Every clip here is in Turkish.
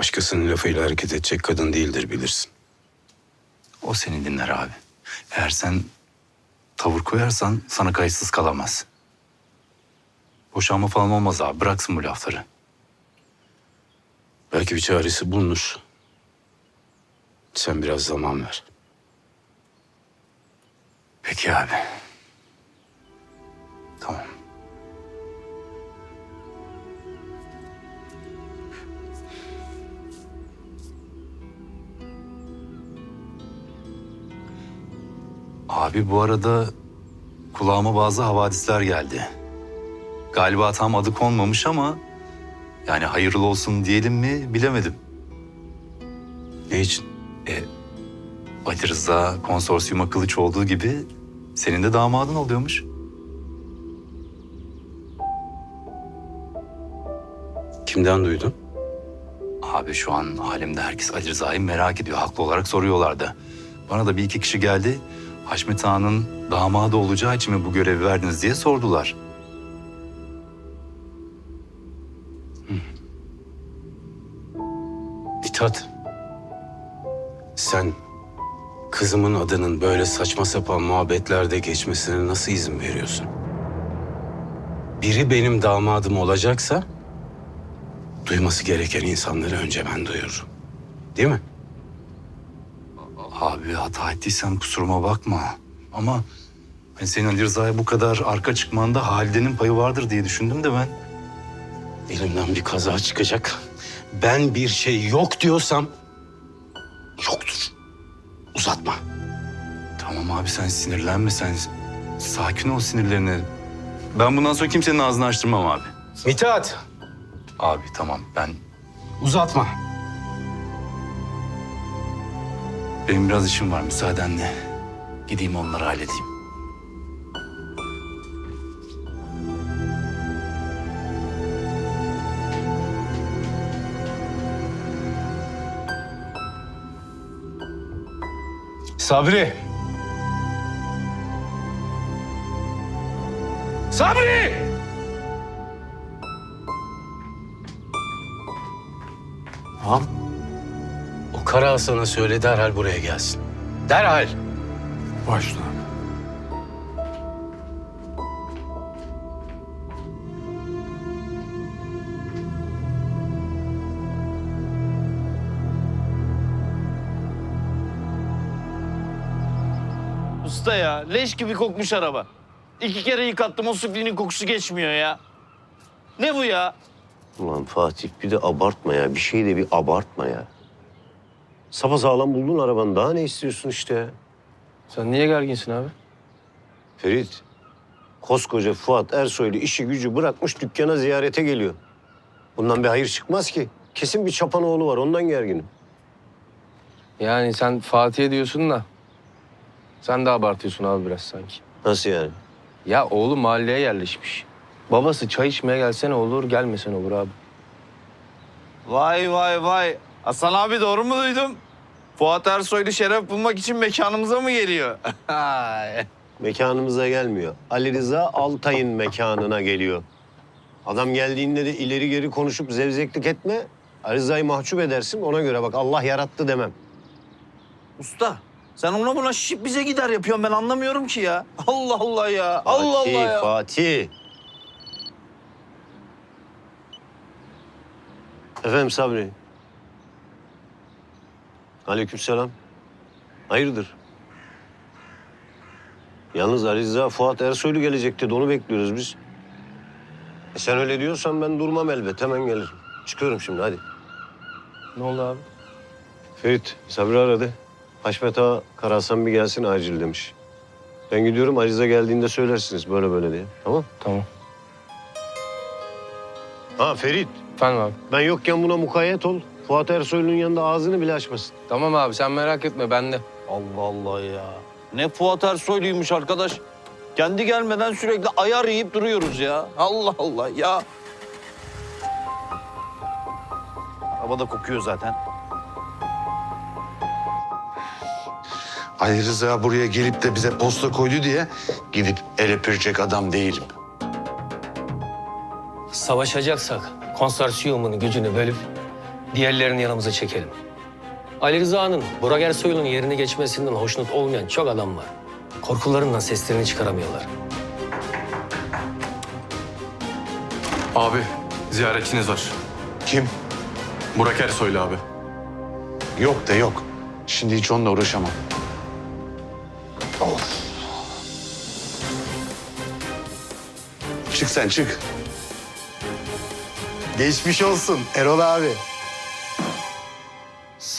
Başkasının lafıyla hareket edecek kadın değildir bilirsin. O seni dinler abi. Eğer sen tavır koyarsan sana kayıtsız kalamaz. Boşanma falan olmaz abi. Bıraksın bu lafları. Belki bir çaresi bulunur. Sen biraz zaman ver. Peki abi. Abi bu arada kulağıma bazı havadisler geldi. Galiba tam adı konmamış ama yani hayırlı olsun diyelim mi bilemedim. Ne için? E, Ali Rıza konsorsiyuma kılıç olduğu gibi senin de damadın oluyormuş. Kimden duydun? Abi şu an halimde herkes Ali Rıza'yı merak ediyor. Haklı olarak soruyorlardı. Bana da bir iki kişi geldi. Haşmet Ağa'nın damadı olacağı için mi bu görevi verdiniz diye sordular. Mithat. Sen kızımın adının böyle saçma sapan muhabbetlerde geçmesine nasıl izin veriyorsun? Biri benim damadım olacaksa duyması gereken insanları önce ben duyururum. Değil mi? Abi hata ettiysem kusuruma bakma. Ama hani senin Ali Rıza'ya bu kadar arka çıkmanda Halide'nin payı vardır diye düşündüm de ben. Elimden bir kaza çıkacak. Ben bir şey yok diyorsam yoktur. Uzatma. Tamam abi sen sinirlenme sen. Sakin ol sinirlerini. Ben bundan sonra kimsenin ağzını açtırmam abi. Mithat. Abi tamam ben Uzatma. Benim biraz işim var müsaadenle. Gideyim onları halledeyim. Sabri. Sabri! Tamam. Kara Hasan'a söyle derhal buraya gelsin. Derhal. Başla. Usta ya leş gibi kokmuş araba. İki kere yıkattım o suflinin kokusu geçmiyor ya. Ne bu ya? Ulan Fatih bir de abartma ya. Bir şey de bir abartma ya. Sapasağlam buldun arabanı. Daha ne istiyorsun işte? Sen niye gerginsin abi? Ferit, koskoca Fuat Ersoylu işi gücü bırakmış dükkana ziyarete geliyor. Bundan bir hayır çıkmaz ki. Kesin bir çapanoğlu var ondan gerginim. Yani sen Fatih'e diyorsun da sen de abartıyorsun abi biraz sanki. Nasıl yani? Ya oğlu mahalleye yerleşmiş. Babası çay içmeye gelsene olur, gelmesen olur abi. Vay vay vay. Hasan abi doğru mu duydum? Fuat Ersoylu şeref bulmak için mekanımıza mı geliyor? Mekanımıza gelmiyor. Ali Rıza Altay'ın mekanına geliyor. Adam geldiğinde de ileri geri konuşup zevzeklik etme. Ali Rıza'yı mahcup edersin ona göre bak Allah yarattı demem. Usta sen ona buna şişip bize gider yapıyorsun ben anlamıyorum ki ya. Allah Allah ya. Allah Allah Fatih, ya. Fatih. Efendim Sabri. Aleykümselam. Hayırdır? Yalnız Ali Rıza Fuat Ersoylu gelecek dedi. Onu bekliyoruz biz. E sen öyle diyorsan ben durmam elbet. Hemen gelirim. Çıkıyorum şimdi hadi. Ne oldu abi? Ferit, Sabri aradı. Haşmet Ağa Karahasan bir gelsin acil demiş. Ben gidiyorum. Ali Rıza geldiğinde söylersiniz böyle böyle diye. Tamam? Tamam. Ha Ferit. Efendim abi. Ben yokken buna mukayyet ol. Fuat Ersoylu'nun yanında ağzını bile açmasın. Tamam abi sen merak etme ben de. Allah Allah ya. Ne Fuat Ersoylu'ymuş arkadaş. Kendi gelmeden sürekli ayar yiyip duruyoruz ya. Allah Allah ya. Havada kokuyor zaten. Ali Rıza buraya gelip de bize posta koydu diye gidip el öpecek adam değilim. Savaşacaksak konsorsiyumun gücünü bölüp Diğerlerini yanımıza çekelim. Ali Rıza'nın, Burak Ersoy'un yerini geçmesinden hoşnut olmayan çok adam var. Korkularından seslerini çıkaramıyorlar. Abi ziyaretçiniz var. Kim? Burak Ersoylu abi. Yok da yok. Şimdi hiç onunla uğraşamam. Of. Çık sen çık. Geçmiş olsun Erol abi.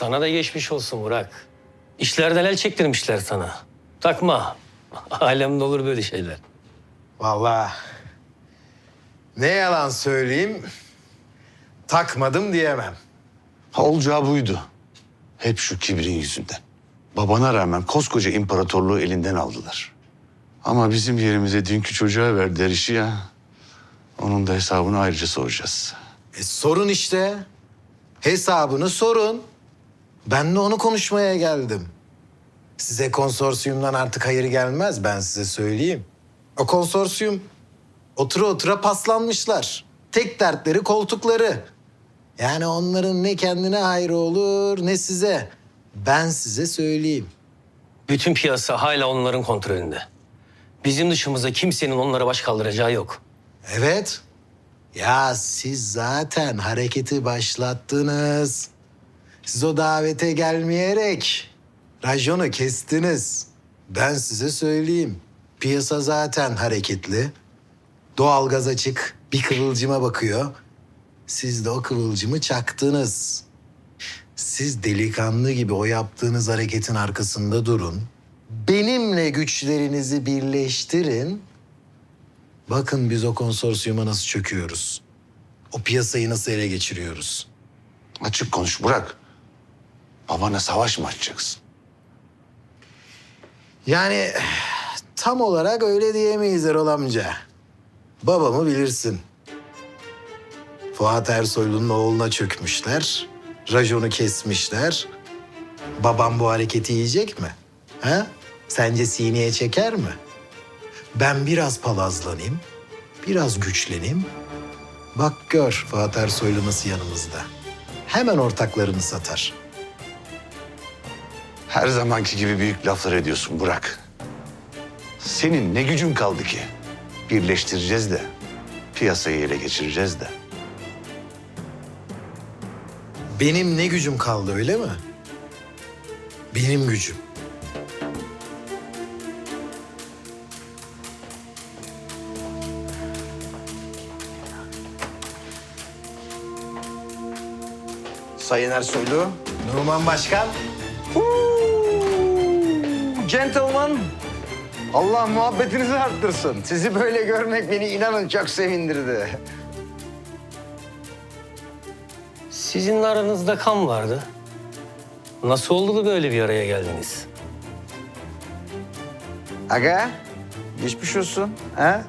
Sana da geçmiş olsun Burak. İşlerden el çektirmişler sana. Takma. Alemde olur böyle şeyler. Vallahi ne yalan söyleyeyim takmadım diyemem. Ha, olacağı buydu. Hep şu kibrin yüzünden. Babana rağmen koskoca imparatorluğu elinden aldılar. Ama bizim yerimize dünkü çocuğa verdiler işi ya. Onun da hesabını ayrıca soracağız. E, sorun işte. Hesabını sorun. Ben de onu konuşmaya geldim. Size konsorsiyumdan artık hayır gelmez ben size söyleyeyim. O konsorsiyum otura otura paslanmışlar. Tek dertleri koltukları. Yani onların ne kendine hayrı olur ne size. Ben size söyleyeyim. Bütün piyasa hala onların kontrolünde. Bizim dışımızda kimsenin onlara baş kaldıracağı yok. Evet. Ya siz zaten hareketi başlattınız. Siz o davete gelmeyerek rajonu kestiniz. Ben size söyleyeyim. Piyasa zaten hareketli. Doğalgaz açık. Bir kıvılcıma bakıyor. Siz de o kıvılcımı çaktınız. Siz delikanlı gibi o yaptığınız hareketin arkasında durun. Benimle güçlerinizi birleştirin. Bakın biz o konsorsiyuma nasıl çöküyoruz. O piyasayı nasıl ele geçiriyoruz. Açık konuş Burak. Babana savaş mı açacaksın? Yani tam olarak öyle diyemeyiz Erol amca. Babamı bilirsin. Fuat Ersoylu'nun oğluna çökmüşler. Rajonu kesmişler. Babam bu hareketi yiyecek mi? Ha? Sence sineye çeker mi? Ben biraz palazlanayım, biraz güçleneyim. Bak gör Fuat Ersoylu nasıl yanımızda. Hemen ortaklarını satar. Her zamanki gibi büyük laflar ediyorsun Burak. Senin ne gücün kaldı ki? Birleştireceğiz de, piyasayı ele geçireceğiz de. Benim ne gücüm kaldı öyle mi? Benim gücüm. Sayın Ersoylu. Numan Başkan. Gentleman. Allah muhabbetinizi arttırsın. Sizi böyle görmek beni inanın çok sevindirdi. Sizin aranızda kan vardı. Nasıl oldu da böyle bir araya geldiniz? Aga, geçmiş olsun. Ha?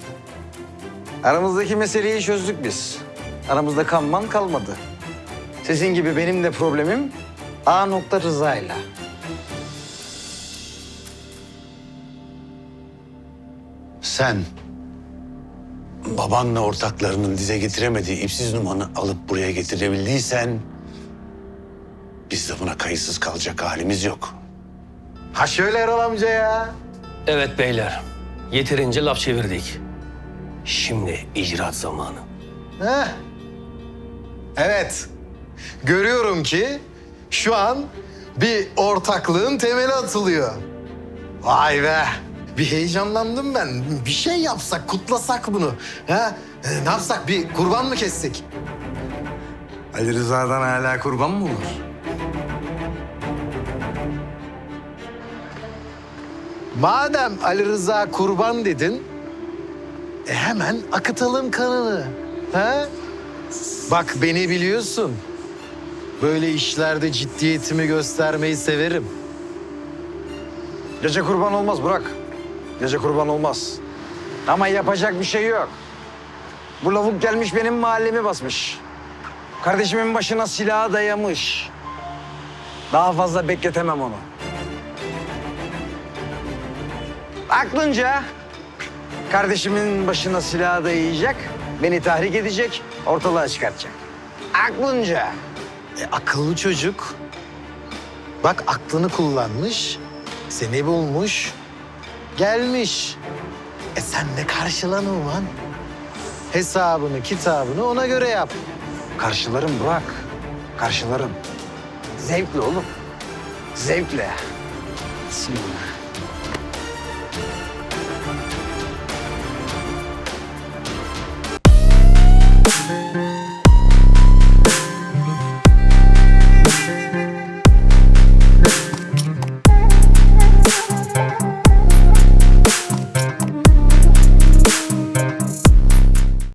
Aramızdaki meseleyi çözdük biz. Aramızda kanman kalmadı. Sizin gibi benim de problemim A nokta Rıza'yla. Sen babanla ortaklarının dize getiremediği ipsiz numanı alıp buraya getirebildiysen... ...biz de buna kayıtsız kalacak halimiz yok. Ha şöyle Erol amca ya. Evet beyler, yeterince laf çevirdik. Şimdi icraat zamanı. Heh. Evet. Görüyorum ki şu an bir ortaklığın temeli atılıyor. Vay be. Bir heyecanlandım ben. Bir şey yapsak, kutlasak bunu. Ha? Ee, ne yapsak? Bir kurban mı kessek? Ali Rıza'dan hala kurban mı olur? Madem Ali Rıza kurban dedin, e hemen akıtalım kanını. Ha? Bak beni biliyorsun. Böyle işlerde ciddiyetimi göstermeyi severim. Gece kurban olmaz Burak. Gece kurban olmaz. Ama yapacak bir şey yok. Bu lavuk gelmiş benim mahallemi basmış. Kardeşimin başına silah dayamış. Daha fazla bekletemem onu. Aklınca kardeşimin başına silah dayayacak, beni tahrik edecek, ortalığa çıkartacak. Aklınca. E, akıllı çocuk. Bak aklını kullanmış, seni bulmuş, gelmiş. E sen de karşılan ulan. Hesabını, kitabını ona göre yap. Karşılarım Burak. Karşılarım. Zevkle oğlum. Zevkle. Bismillah.